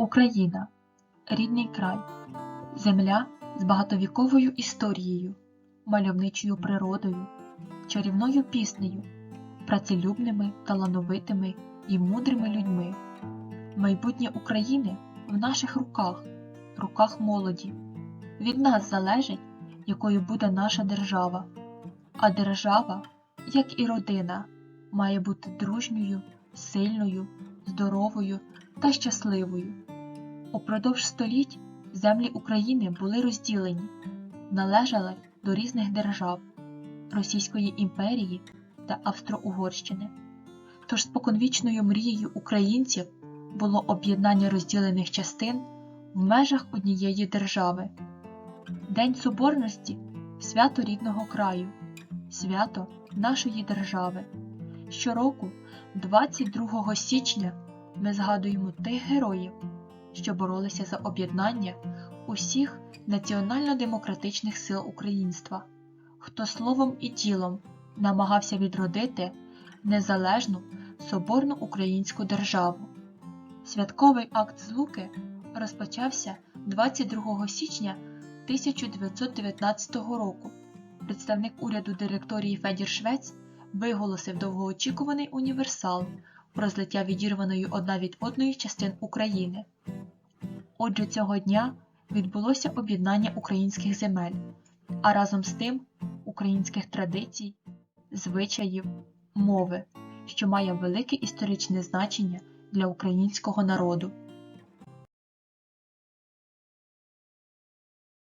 Україна рідний край, земля з багатовіковою історією, мальовничою природою, чарівною піснею, працелюбними, талановитими і мудрими людьми. Майбутнє України в наших руках, руках молоді. Від нас залежить, якою буде наша держава. А держава, як і родина, має бути дружньою, сильною, здоровою та щасливою. Упродовж століть землі України були розділені, належали до різних держав Російської імперії та Австро-Угорщини. Тож споконвічною мрією українців було об'єднання розділених частин в межах однієї держави. День Соборності свято рідного краю, свято нашої держави. Щороку, 22 січня, ми згадуємо тих героїв, що боролися за об'єднання усіх національно-демократичних сил українства, хто словом і тілом намагався відродити незалежну соборну українську державу. Святковий акт злуки розпочався 22 січня 1919 року. Представник уряду директорії Федір Швець виголосив довгоочікуваний універсал про злиття відірваної одна від одної частин України. Отже, цього дня відбулося об'єднання українських земель, а разом з тим українських традицій, звичаїв, мови, що має велике історичне значення для українського народу.